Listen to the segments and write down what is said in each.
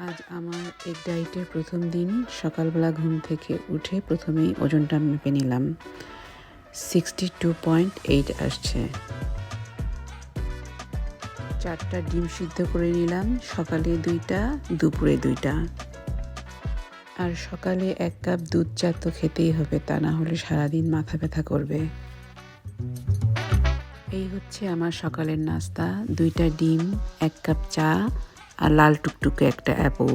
আজ আমার এগ ডায়েটের প্রথম দিন। সকালবেলা ঘুম থেকে উঠে প্রথমেই ওজনটা মেপে নিলাম। সিক্সটি টু পয়েন্ট এইট আসছে। চারটা ডিম সিদ্ধ করে নিলাম। সকালে দুইটা, দুপুরে দুইটা। আর সকালে এক কাপ দুধ চা তো খেতেই হবে, তা না হলে সারাদিন মাথা ব্যথা করবে। এই হচ্ছে আমার সকালের নাস্তা। দুইটা ডিম, এক কাপ চা আর লাল টুকটুকে একটা অ্যাপল।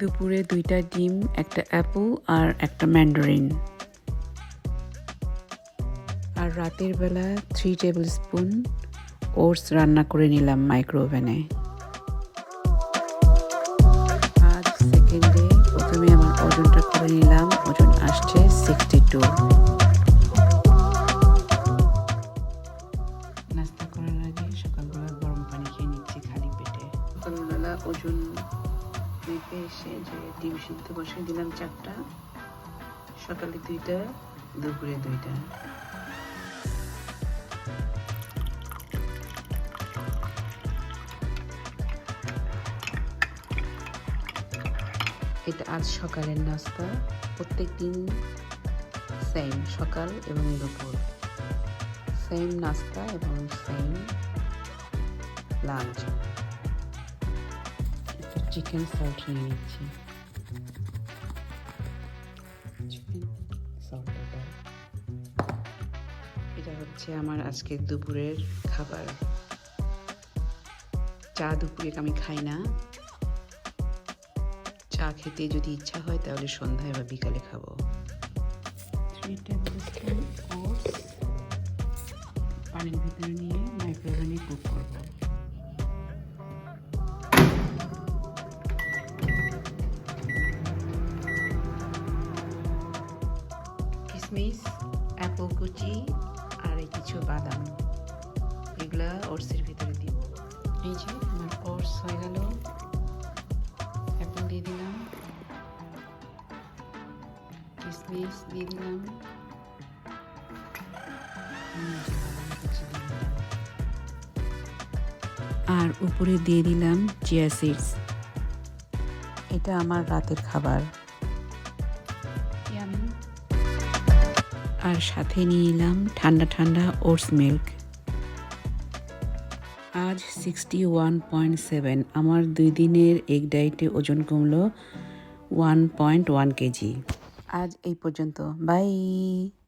দুপুরে দুইটা ডিম, একটা অ্যাপল আর একটা ম্যান্ডারিন। আর রাতের বেলা থ্রি টেবিল স্পুন ওটস রান্না করে নিলাম মাইক্রো ওভেনে আজ সেকেন্ডে প্রথমে আমার ওজনটা করে নিলাম, ওজন আসছে সিক্সটি টু সকালবেলা ওজন মেপে এসে যে ডিম সিদ্ধ বসিয়ে দিলাম চারটা, সকালে দুইটা, দুপুরে দুইটা। এটা আজ সকালের নাস্তা। প্রত্যেক দিন সেম সকাল এবং দুপুর। সেম নাস্তা এবং সেম লাঞ্চ চিকেন সল্ট নিয়ে নিচ্ছি এটা হচ্ছে আমার আজকে দুপুরের খাবার। চা দুপুরে আমি খাই না। চা খেতে যদি ইচ্ছা হয় তাহলে সন্ধ্যায় বা বিকালে খাব। থ্রি টেবিল স্পুন পানির ভিতরে নিয়ে মাইক্রোওভেনে কুক করব। কিশমিশ অ্যাপল কুচি আর এই কিছু বাদাম। এগুলা ওটসের ভিতরে দিব। এই যে আমার ওটস হয়ে গেল। অ্যাপল দিয়ে দিলাম। কিশমিশ দিয়ে দিলাম। আর উপরে দিয়ে দিলাম চিয়া সিডস। এটা আমার রাতের খাবার। আর সাথে নিয়ে এলাম ঠান্ডা ঠান্ডা ওটস মিল্ক। আজ সিক্সটি ওয়ান পয়েন্ট সেভেন। আমার দুই দিনের এগ ডায়েটে ওজন কমলো ওয়ান পয়েন্ট ওয়ান কেজি। আজ এই পর্যন্ত। বাই।